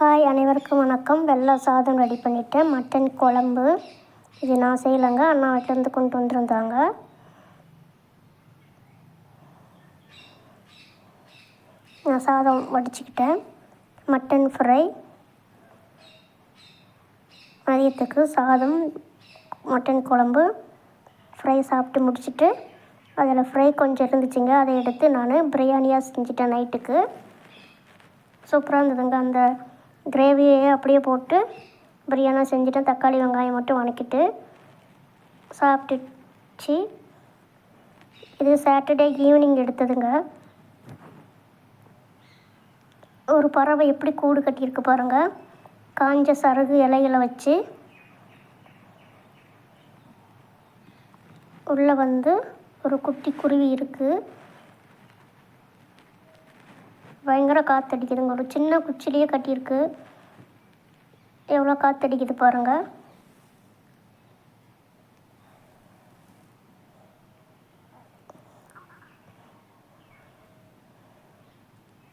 Hi அனைவருக்கும் வணக்கம். வெள்ளை சாதம் ரெடி பண்ணிவிட்டேன் மட்டன் குழம்பு. இது நான் செய்யலைங்க. அண்ணா வீட்டிலேருந்து கொண்டு வந்திருந்தாங்க. நான் சாதம் வடிச்சுக்கிட்டேன். மட்டன் ஃப்ரை மதியத்துக்கு சாதம் மட்டன் குழம்பு ஃப்ரை சாப்பிட்டு முடிச்சுட்டு அதில் ஃப்ரை கொஞ்சம் இருந்துச்சுங்க. அதை எடுத்து நான் பிரியாணியாக செஞ்சுட்டேன் நைட்டுக்கு. சூப்பராக இருந்ததுங்க அந்த கிரேவியை அப்படியே போட்டு பிரியாணி செஞ்சுட்டேன் தக்காளி வெங்காயம் மட்டும் வணக்கிட்டு சாப்பிட்டுச்சு. இது சாட்டர்டே ஈவினிங் எடுத்ததுங்க. ஒரு பறவை எப்படி கூடு கட்டியிருக்கு பாருங்கள் காஞ்ச சருகு இலைகளை வச்சு உள்ளே வந்து ஒரு குட்டி குருவி இருக்குது பயங்கர காற்றடிக்குதுங்க ஒரு சின்ன குச்சிலேயே கட்டியிருக்கு. எவ்வளோ காற்றடிக்குது பாருங்கள்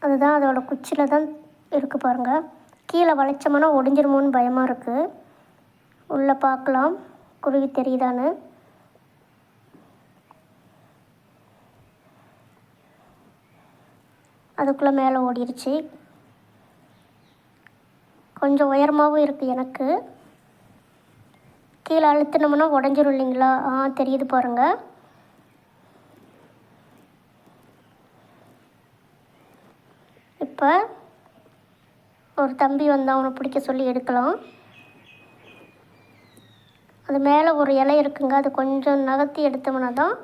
அதுதான் அதோட குச்சியில் தான் இருக்குது பாருங்கள் கீழே வளைச்சோம்னா ஒடிஞ்சிருமோன்னு பயமாக இருக்குது உள்ளே பார்க்கலாம். குருவி தெரியுதான்னு. அதுக்குள்ளே மேலே ஓடிடுச்சு கொஞ்சம் உயரமாகவும் இருக்குது எனக்கு. கீழே அழுத்தினோம்னா உடஞ்சிரும் இல்லைங்களா? ஆ தெரியுது பாருங்கள் இப்போ ஒரு தம்பி வந்து அவனை பிடிக்க சொல்லி எடுக்கலாம். அது மேலே ஒரு இலை இருக்குங்க. அது கொஞ்சம் நகர்த்தி எடுத்தோம்னா தான்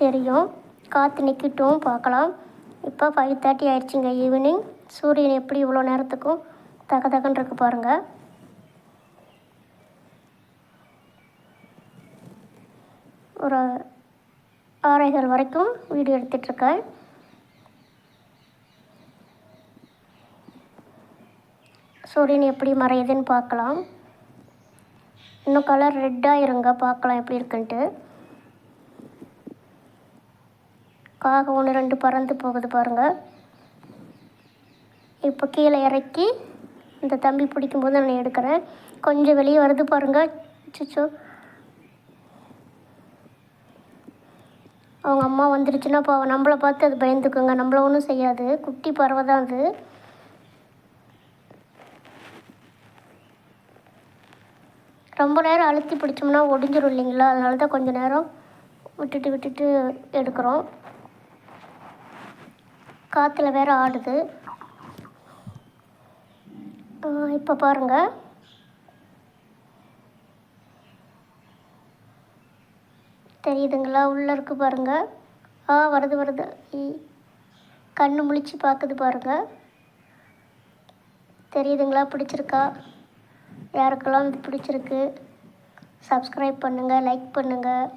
தெரியும். காற்று நிற்கட்டும் பார்க்கலாம். இப்போ ஃபைவ் தேர்ட்டி ஆயிடுச்சுங்க ஈவினிங் சூரியன் எப்படி இவ்வளோ நேரத்துக்கும் தக தகன்னு இருக்கு பாருங்கள் ஒரு ஆரைகள் வரைக்கும் வீடியோ எடுத்துட்ருக்கேன் சூரியன் எப்படி மறையுதுன்னு பார்க்கலாம். இன்னும் கலர் ரெட்டாக இருங்க பார்க்கலாம் எப்படி இருக்குன்ட்டு. காகம் ஒன்று ரெண்டு பறந்து போகுது பாருங்கள் இப்போ கீழே இறக்கி இந்த தம்பி பிடிக்கும்போது நான் எடுக்கிறேன். கொஞ்சம் வெளியே வருது பாருங்கள் சிச்சோ அவங்க அம்மா வந்துருச்சுன்னா இப்போ நம்மளை பார்த்து அது பயந்துக்குங்க. நம்மள ஒன்றும் செய்யாது. குட்டி பறவை தான் அது. ரொம்ப நேரம் அழுத்தி பிடிச்சோம்னா ஒடிஞ்சிரும் இல்லைங்களா? அதனால தான் கொஞ்சம் நேரம் விட்டுட்டு விட்டுட்டு எடுக்கிறோம். காற்றுல வேற ஆடுது. இப்போ பாருங்கள் தெரியுதுங்களா? உள்ளே இருக்குது பாருங்கள் ஆ வருது வருது. கண்ணு முழிச்சு பார்க்குது பாருங்கள் தெரியுதுங்களா? பிடிச்சிருக்கா? யாருக்கெல்லாம் இது பிடிச்சிருக்கு? சப்ஸ்கிரைப் பண்ணுங்கள் லைக் பண்ணுங்கள்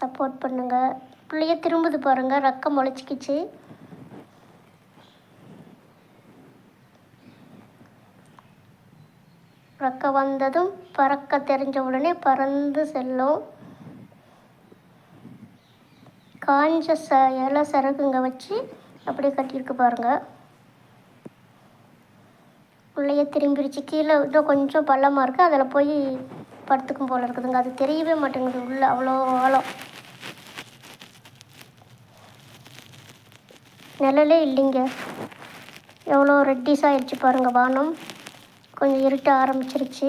சப்போர்ட் பண்ணுங்கள் பிள்ளைய திரும்புது பாருங்கள் ரக்கம் முளைச்சிக்கிச்சு. பறக்க வந்ததும் பறக்க தெரிஞ்ச உடனே பறந்து செல்லும். காஞ்ச ச இலை சரகுங்க வச்சு அப்படியே கட்டியிருக்கு பாருங்கள் உள்ளேயே திரும்பிடுச்சு கீழே இன்னும் கொஞ்சம் பள்ளமாக இருக்குது அதில் போய் படுத்துக்கும் போல் இருக்குதுங்க. அது தெரியவே மாட்டேங்குது. உள்ளே அவ்வளோ ஆழம். நிழலே இல்லைங்க. எவ்வளோ ரெட்டிஸ் ஆயிடுச்சு பாருங்கள் வானம். கொஞ்சம் இருட்ட ஆரம்பிச்சிருச்சு.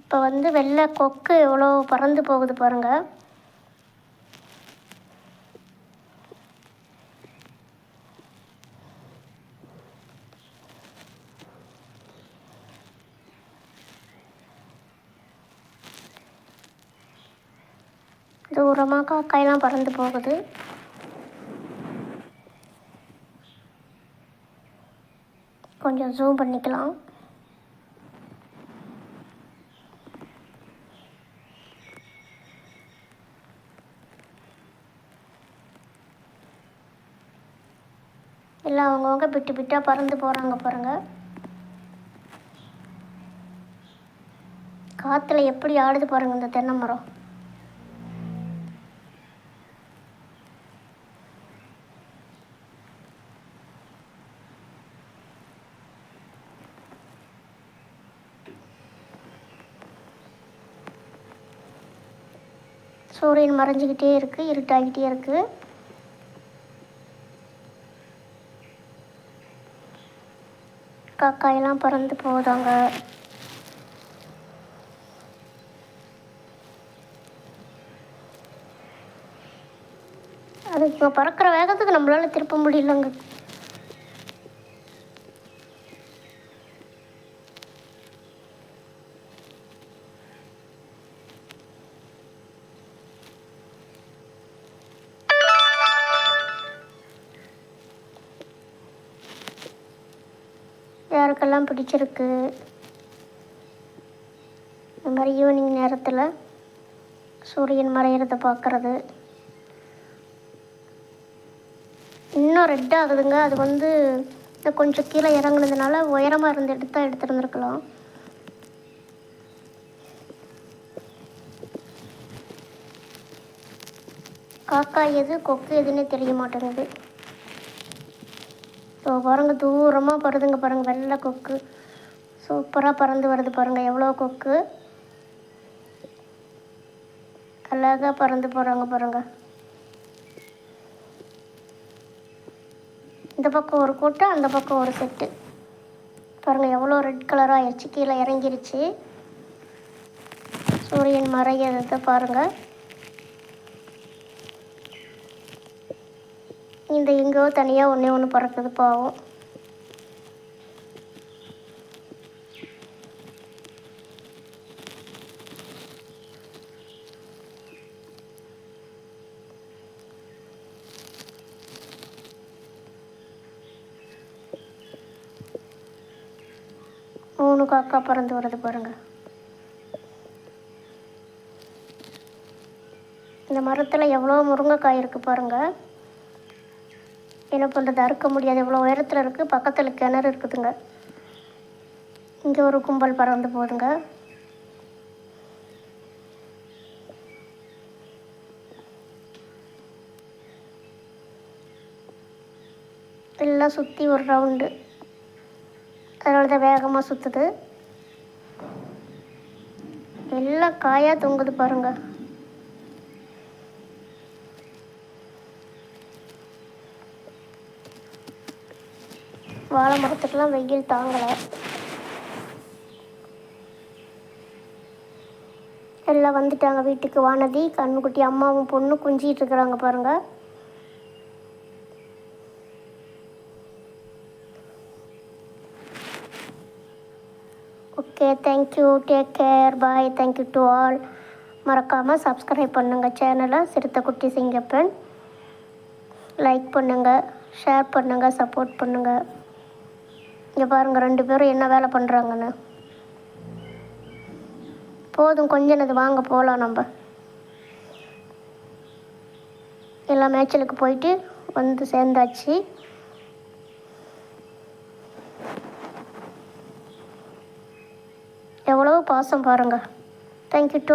இப்போ வந்து வெள்ளை கொக்கு எவ்வளோ பறந்து போகுது பாருங்கள் தூரமாக காக்காயெல்லாம் பறந்து போகுது. கொஞ்சம் ஜூம் பண்ணிக்கலாம். எல்லாம் அவங்கவுங்க பிட்டு பிட்டாக பறந்து போகிறாங்க பாருங்கள் காற்றுல எப்படி ஆடுது பாருங்கள் இந்த தென்னை மரம். சூரியன் மறைஞ்சிக்கிட்டே இருக்குது இருட்டாகிட்டே இருக்குது காக்காயெல்லாம் பறந்து போதாங்க அது இப்போ பறக்கிற வேகத்துக்கு நம்மளால திருப்ப முடியலங்க. யாருக்கெல்லாம் பிடிச்சிருக்கு. இந்த மாதிரி ஈவினிங் நேரத்தில் சூரியன் மறையிறத பார்க்குறது இன்னும் ரெட் ஆகுதுங்க. அது வந்து இன்னும் கொஞ்சம் கீழே இறங்குனதுனால உயரமாக இருந்த எடுத்தா எடுத்துருந்துருக்கலாம். காக்கா எது கொக்கு எதுன்னே தெரிய மாட்டேங்குது. ஸோ பாருங்கள் தூரமாக பறதுங்க பாருங்கள் வெள்ளை கொக்கு. சூப்பராக பறந்து வருது பாருங்கள் எவ்வளோ கொக்கு. அழகாக பறந்து போகிறாங்க பாருங்கள் இந்த பக்கம் ஒரு கூட்டம் அந்த பக்கம் ஒரு செட்டு. பாருங்கள் எவ்வளோ ரெட் கலராக ஆயிடுச்சு கீழே இறங்கிருச்சு. சூரியன் மறையதை பாருங்கள் இந்த எங்கோ தனியாக ஒன்றே ஒன்று பிறக்குது பாவம். மூணு காக்கா பறந்து வருது பாருங்க. இந்த மரத்தில் எவ்வளோ முருங்கைக்காய் இருக்குது பாருங்க. என்ன பண்ணுறது அறுக்க முடியாது. எவ்வளோ உயரத்தில் இருக்குது பக்கத்தில் கிணறு இருக்குதுங்க. இங்கே ஒரு கும்பல் பறந்து போகுதுங்க எல்லாம் சுற்றி ஒரு ரவுண்டு. அதனால தான் வேகமாக சுற்றுது எல்லாம் காயாக தொங்குது பாருங்கள் வாழை மரத்துக்கெலாம் வெயில் தாங்கலை. எல்லாம் வந்துட்டாங்க வீட்டுக்கு. வானதி கண்ணுக்குட்டி அம்மாவும் பொண்ணும் குஞ்சிகிட்டு இருக்கிறாங்க பாருங்க. Okay thank you take care bye thank you to all மறக்காமல் சப்ஸ்கிரைப் பண்ணுங்கள் சேனலை சிறுத்தைக்குட்டி சிங்கப்பன் லைக் பண்ணுங்கள் ஷேர் பண்ணுங்கள் சப்போர்ட் பண்ணுங்கள் இங்கே பாருங்கள் ரெண்டு பேரும் என்ன வேலை பண்ணுறாங்கன்னு போதும் கொஞ்ச நேரம் வாங்க போகலாம் நம்ம. எல்லா மேய்ச்சலுக்கு போயிட்டு வந்து சேர்ந்தாச்சு. எவ்வளோ பாசம் பாருங்கள் தேங்க்யூ டு